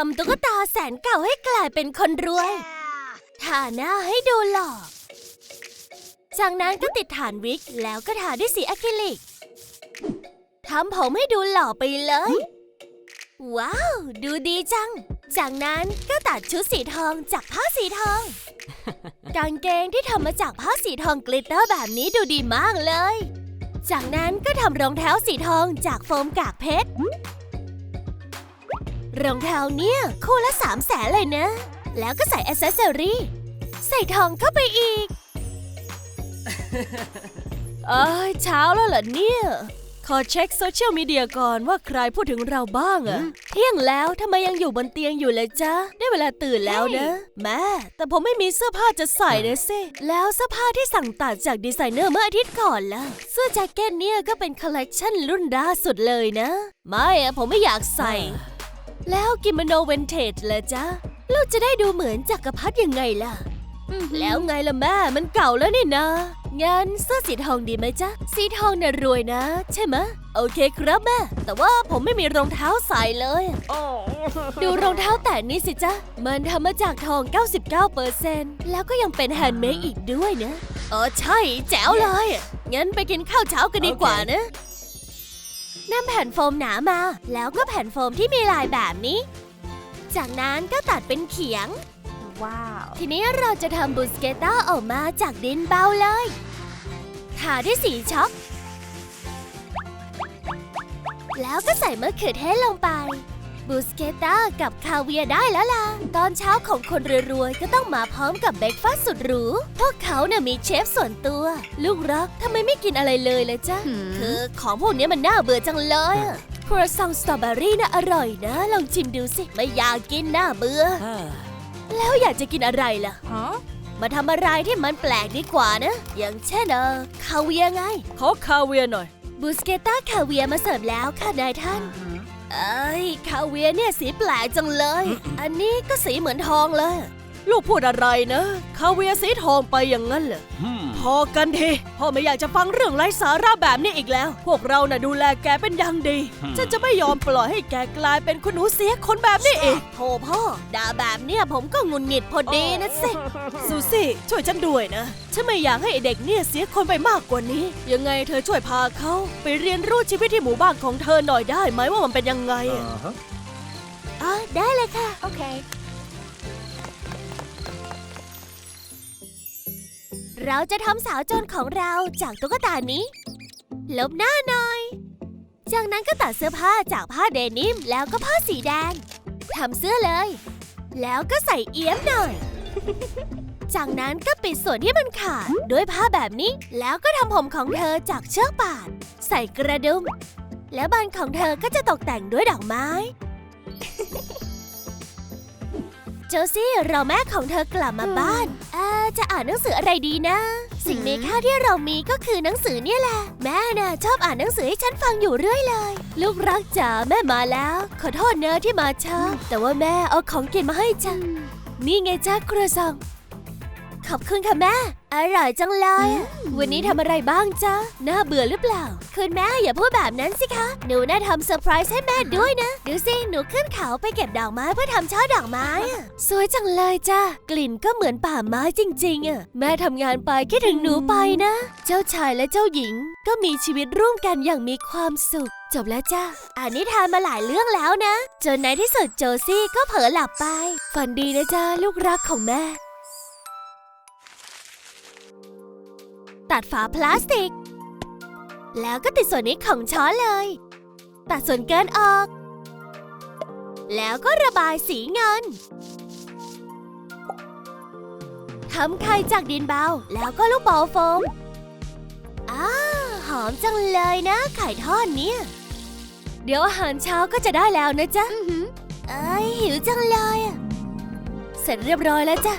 ทำตุ๊กตาแสนเก่าให้กลายเป็นคนรวยทาหน้าให้ดูหล่อ จากนั้นก็ติดฐานวิกแล้วก็ทาด้วยสีอะคริลิกทำผมให้ดูหล่อไปเลย ว้าว ดูดีจัง จากนั้นก็ตัดชุดสีทองจากผ้าสีทอง กางเกงที่ทำมาจากผ้าสีทองกลิตเตอร์แบบนี้ดูดีมากเลย จากนั้นก็ทำรองเท้าสีทองจากโฟมกากเพชร รองเท้าเนี่ย คู่ละสามแสนเลยนะ แล้วก็ใส่อ c เซสซอรี่ใส่ทองเข้าไปอีก เอ้ยเช้าแล้วเหรอเนี่ย ขอเช็คโซเชียลมีเดียก่อนว่าใครพูดถึงเราบ้างอะเที่ยงแล้วทำไมยังอยู่บนเตียงอยู่เลยจ๊ะ ได้เวลาตื่นแล้วนะ แม่ แต่ผมไม่มีเสื้อผ้าจะใส่นะสิ แล้วเสื้อผ้าที่สั่งตัดจากดีไซเนอร์เมื่ออาทิตย์ก่อนล่ะ เสื้อแจ็คเก็ตเนี่ยก็เป็นคอลเลกชันรุ่นล่าสุดเลยนะ ไม่อะผมไม่อยากใส่ แล้วกิโมโนเวนเทจเลยจ๊ะลูกจะได้ดูเหมือนจักรพรรดิยังไงล่ะ แล้วไงล่ะแม่ มันเก่าแล้วนี่นะ งั้นเสื้อสีทองดีไหมจ๊ะ สีทองน่ะรวยนะ ใช่ไหมะโอเคครับแม่ แต่ว่าผมไม่มีรองเท้าใส่เลย ดูรองเท้าแตะนี้สิจ๊ะ มันทำมาจากทอง 99%แล้วก็ยังเป็นแฮนด์เมดอีกด้วยนะเออใช่ แจ๋วเลย งั้นไปกินข้าวเช้ากันดีกว่านะ นำแผ่นโฟมหนามา แล้วก็แผ่นโฟมที่มีลายแบบนี้ จากนั้นก็ตัดเป็นเขียง ว้าว ทีนี้เราจะทำบูสเกต้าออกมาจากดินเบาเลยทาด้วยสีช็อก แล้วก็ใส่มะเขือเทศลงไป บูสเกต้ากับคาเวียร์ได้แล้วล่ะ ตอนเช้าของคนรวยๆ ก็ต้องมาพร้อมกับเบรกฟาสต์สุดหรู พวกเขาน่ะมีเชฟส่วนตัว ลูกรักทำไมไม่กินอะไรเลยล่ะจ๊ะคือของพวกนี้มันน่าเบื่อจังเลยอะครัวซองสตรอเบอรี่น่ะอร่อยนะ ลองชิมดูสิ ไม่อยากกินน่าเบื่อ แล้วอยากจะกินอะไรล่ะฮะมาทำอะไรที่มันแปลกดีกว่านะ อย่างเช่นเออคาเวียร์ไง ขอคาเวียร์หน่อย บูสเกต้าคาเวียร์มาเสิร์ฟแล้วค่ะนายท่าน เอ้ย คาเวียร์เนี่ยสีแปลกจังเลย อันนี้ก็สีเหมือนทองเลย ลูกพูดอะไรนะคาเวียร์สีทองไปอย่างนั้นเหรอพอกันทีพ่อไม่อยากจะฟังเรื่องไร้สาระแบบนี้อีกแล้ว พวกเราน่ะดูแลแกเป็นอย่างดีฉันจะไม่ยอมปล่อยให้แกกลายเป็นคุณหนูเสียคนแบบนี้อีกโถพ่อด่าแบบเนี้ยผมก็หงุนหงิดพอดีนะสิซูซี่ช่วยฉันด้วยนะฉันไม่อยากให้ไอ้เด็กเนี่ยเสียคนไปมากกว่านี้ ยังไงเธอช่วยพาเขาไปเรียนรู้ชีวิตที่หมู่บ้านของเธอหน่อยได้ไหมว่ามันเป็นยังไงอะอ๋อได้เลยค่ะโอเค เราจะทำสาวโจรของเราจากตุ๊กตานี้ ลบหน้าหน่อย จากนั้นก็ตัดเสื้อผ้าจากผ้าเดนิมแล้วก็ผ้าสีแดงทำเสื้อเลย แล้วก็ใส่เอี้ยมหน่อย จากนั้นก็ปิดส่วนที่มันขาดด้วยผ้าแบบนี้ แล้วก็ทำผมของเธอจากเชือกป่าน ใส่กระดุม แล้วบานของเธอก็จะตกแต่งด้วยดอกไม้ โจซี่เราแม่ของเธอกลับมาบ้านเอ่อจะอ่านหนังสืออะไรดีนะ สิ่งมีค่าที่เรามีก็คือหนังสือเนี่ยแหละ แม่น่ะชอบอ่านหนังสือให้ฉันฟังอยู่เรื่อยเลย ลูกรักจ๋าแม่มาแล้ว ขอโทษเนอะที่มาช้าแต่ว่าแม่เอาของกินมาให้จ้ะนี่ไงจ้าครัวซอง ขอบคุณค่ะแม่ อร่อยจังเลย วันนี้ทำอะไรบ้างจ๊ะ น่าเบื่อหรือเปล่า คุณแม่อย่าพูดแบบนั้นสิคะ หนูน่าทำเซอร์ไพรส์ให้แม่ด้วยนะ ดูสิ หนูขึ้นเขาไปเก็บดอกไม้เพื่อทำช่อดอกไม้อะสวยจังเลยจ้ะ กลิ่นก็เหมือนป่าไม้จริงๆอะแม่ทำงานไปคิดถึงหนูไปนะ เจ้าชายและเจ้าหญิง ก็มีชีวิตร่วมกันอย่างมีความสุข จบแล้วจ้ะอ่านนิทานมาหลายเรื่องแล้วนะ จนในที่สุดโจซี่ก็เผลอหลับไป ฝันดีนะจ๊ะลูกรักของแม่ ตัดฝาพลาสติก แล้วก็ติดส่วนนี้ของช้อนเลย ตัดส่วนเกินออก แล้วก็ระบายสีเงินทำไข่จากดินเบาแล้วก็ลูกบอลโฟมอ้าหอมจังเลยนะ ไข่ทอดเนี่ย เดี๋ยวอาหารเช้าก็จะได้แล้วนะจ๊ะเอ้ยหิวจังเลยอะเสร็จเรียบร้อยแล้วจ้ะ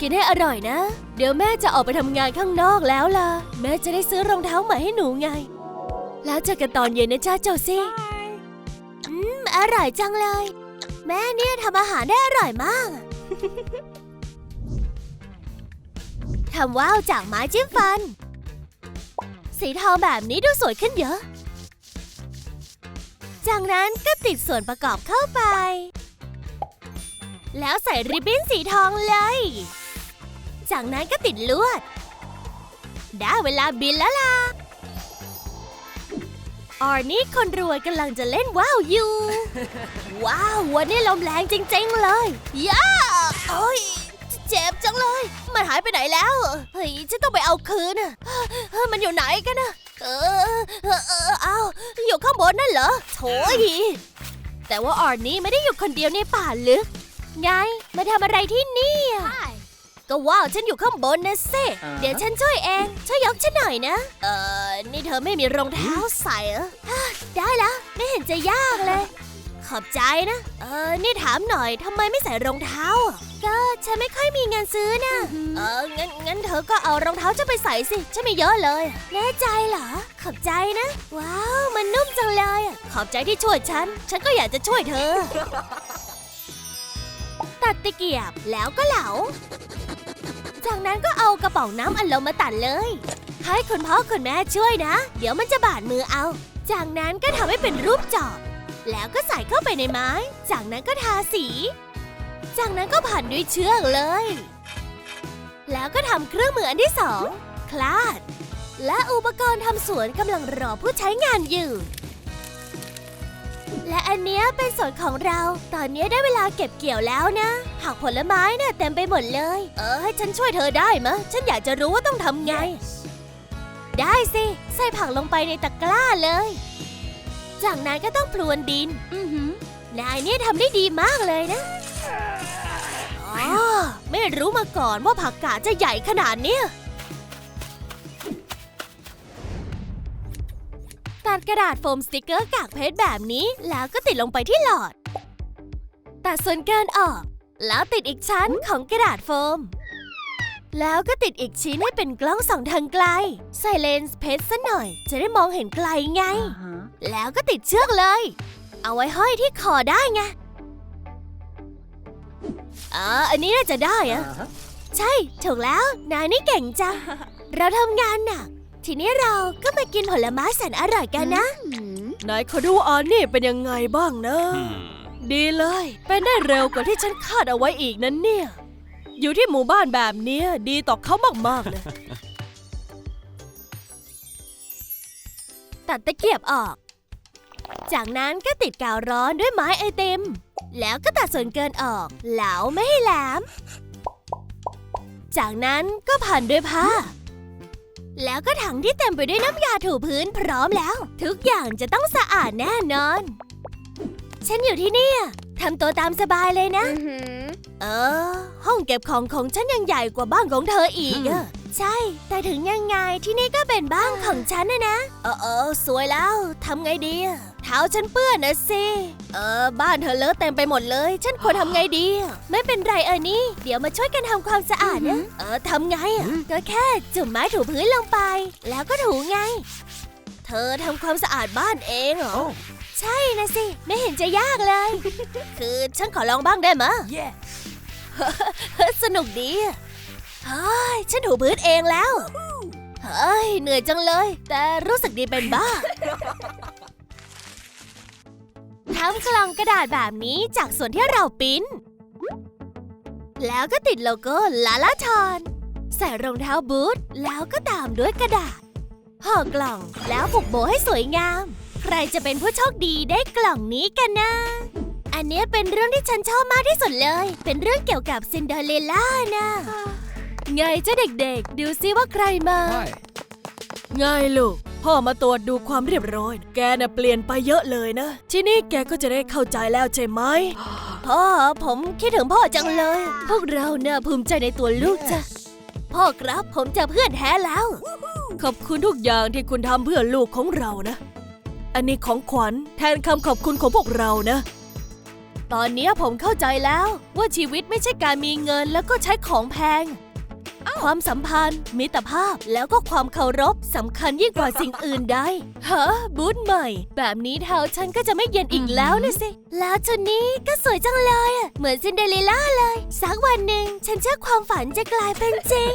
กินให้อร่อยนะ เดี๋ยวแม่จะออกไปทำงานข้างนอกแล้วล่ะ แม่จะได้ซื้อรองเท้าใหม่ให้หนูไง แล้วเจอกันตอนเย็นนะจ้าโจซี่อืมอร่อยจังเลย แม่เนี่ยทำอาหารได้อร่อยมากทำว่าวจากไม้จิ้มฟัน สีทองแบบนี้ดูสวยขึ้นเยอะ จากนั้นก็ติดส่วนประกอบเข้าไป แล้วใส่ริบบิ้นสีทองเลย จากนั้นก็ติดลวด ได้เวลาบินแล้วล่ะ ออร์นี่คนรวยกำลังจะเล่นว้าวอยู่ ว้าววันนี้ลมแรงจริงๆเลยย่าโอ้ยเจ็บจังเลย มันหายไปไหนแล้ว เฮ้ยฉันต้องไปเอาคืนอะมันอยู่ไหนกันนะเออเออเออเอาอยู่ข้างบนนั่นเหรอโถยแต่ว่าออร์นี่ไม่ได้อยู่คนเดียวในป่าลึก ไง มาทำอะไรที่นี่อะ ก็ว้าวฉันอยู่ข้างบนนะเซอ่าฮะเดี๋ยวฉันช่วยเอง ช่วยยกฉันหน่อยนะ เออนี่เธอไม่มีรองเท้าใส่เหรอฮะได้แล้วไม่เห็นจะยากเลย ขอบใจนะ เออนี่ถามหน่อยทำไมไม่ใส่รองเท้าอะก็ฉันไม่ค่อยมีเงินซื้อนะเอองั้นงั้นเธอก็เอารองเท้าจะไปใส่สิฉันมีเยอะเลย แน่ใจเหรอ ขอบใจนะ ว้าว มันนุ่มจังเลยอะขอบใจที่ช่วยฉัน ฉันก็อยากจะช่วยเธอ ตัดตะเกียบแล้วก็เหลา จากนั้นก็เอากระป๋องน้ำอัดลมมาตัดเลย ให้คุณพ่อคุณแม่ช่วยนะ เดี๋ยวมันจะบาดมือเอา จากนั้นก็ทำให้เป็นรูปจอบ แล้วก็ใส่เข้าไปในไม้ จากนั้นก็ทาสี จากนั้นก็ผ่านด้วยเชือกเลย แล้วก็ทำเครื่องมืออันที่สองคลาด และอุปกรณ์ทำสวนกำลังรอผู้ใช้งานอยู่ และอันเนี้ยเป็นสวนของเรา ตอนนี้ได้เวลาเก็บเกี่ยวแล้วนะ ผักผลไม้เนี่ยเต็มไปหมดเลย เออให้ฉันช่วยเธอได้มะ ฉันอยากจะรู้ว่าต้องทำไง ได้สิ ใส่ผักลงไปในตะกร้าเลย จากนั้นก็ต้องพรวนดิน อือหือนายเนี่ยทำได้ดีมากเลยนะอ๋อไม่รู้มาก่อนว่าผักกาดจะใหญ่ขนาดเนี้ย ดกระดาษโฟมสติกเกอร์กากเพชรแบบนี้ แล้วก็ติดลงไปที่หลอด ตัดส่วนเกินออก แล้วติดอีกชั้นของกระดาษโฟม แล้วก็ติดอีกชิ้นให้เป็นกล้องส่องทางไกล ใส่เลนส์เพชรซะหน่อย จะได้มองเห็นไกลไง แล้วก็ติดเชือกเลย เอาไว้ห้อยที่คอได้ไงอ่าอันนี้น่าจะได้อะใช่ ถูกแล้ว นายนี่เก่งจัง เราทำงานหนัก ทีนี้เราก็มากินผลไม้แสนอร่อยกันนะ นายขอดูออนนี่เป็นยังไงบ้างนะ ดีเลย เป็นได้เร็วกว่าที่ฉันคาดเอาไว้อีกนั้นเนี่ย อยู่ที่หมู่บ้านแบบเนี้ยดีต่อเขามาก ๆ เลย ตัดตะเกียบออก จากนั้นก็ติดกาวร้อนด้วยไม้ไอติม แล้วก็ตัดส่วนเกินออกเหลาไม่ให้แหลม จากนั้นก็พันด้วยผ้า แล้วก็ถังที่เต็มไปด้วยน้ำยาถูพื้นพร้อมแล้ว ทุกอย่างจะต้องสะอาดแน่นอน ฉันอยู่ที่เนี่ยทำตัวตามสบายเลยนะ เออ ห้องเก็บของของฉันยังใหญ่กว่าบ้านของเธออีกอะใช่ แต่ถึงยังไงที่นี่ก็เป็นบ้านของฉันนะนะ เออเออสวยแล้วทำไงดีอะเท้าฉันเปื้อนนะสิ เออ บ้านเธอเลอะเต็มไปหมดเลย ฉันควรทำไงดีอะไม่เป็นไรเออนี่ เดี๋ยวมาช่วยกันทำความสะอาดนะ เออทำไงอะก็แค่จุ่มไม้ถูพื้นลงไป แล้วก็ถูไง เธอทำความสะอาดบ้านเองเหรอ ใช่นะสิ ไม่เห็นจะยากเลย คือฉันขอลองบ้างได้ไหมะสนุกดีอะเฮ้ยฉันถูพื้นเองแล้ว เฮ้ย เหนื่อยจังเลย แต่รู้สึกดีเป็นบ้า ทำกล่องกระดาษแบบนี้จากส่วนที่เราปริ้น แล้วก็ติดโลโก้ลาลาทอนใส่รองเท้าบูทแล้วก็ตามด้วยกระดาษห่อกล่องแล้วผูกโบให้สวยงาม ใครจะเป็นผู้โชคดีได้กล่องนี้กันนะ อันเนี้ยเป็นเรื่องที่ฉันชอบมากที่สุดเลย เป็นเรื่องเกี่ยวกับซินเดอเรลล่านะไงเจ้าเด็กๆ ดูซิว่าใครมา ไงลูก พ่อมาตรวจดูความเรียบร้อย แกน่ะเปลี่ยนไปเยอะเลยนะ ทีนี้แกก็จะได้เข้าใจแล้วใช่ไหม พ่อผมคิดถึงพ่อจังเลย พวกเราเนี่ยภูมิใจในตัวลูกจ้ะ พ่อครับผมเจอเพื่อนแท้แล้ว ขอบคุณทุกอย่างที่คุณทำเพื่อลูกของเรานะ อันนี้ของขวัญแทนคำขอบคุณของพวกเรานะ ตอนเนี้ยผมเข้าใจแล้วว่าชีวิตไม่ใช่การมีเงินแล้วก็ใช้ของแพง ความสัมพันธ์ มิตรภาพแล้วก็ความเคารพสำคัญยิ่งกว่าสิ่งอื่นใดฮะบูทใหม่ แบบนี้เท้าฉันก็จะไม่เย็นอีกแล้วนะสิ แล้วชุดนี้ก็สวยจังเลยอะเหมือนซินเดอเรลล่าเลย สักวันหนึ่งฉันเชื่อความฝันจะกลายเป็นจริง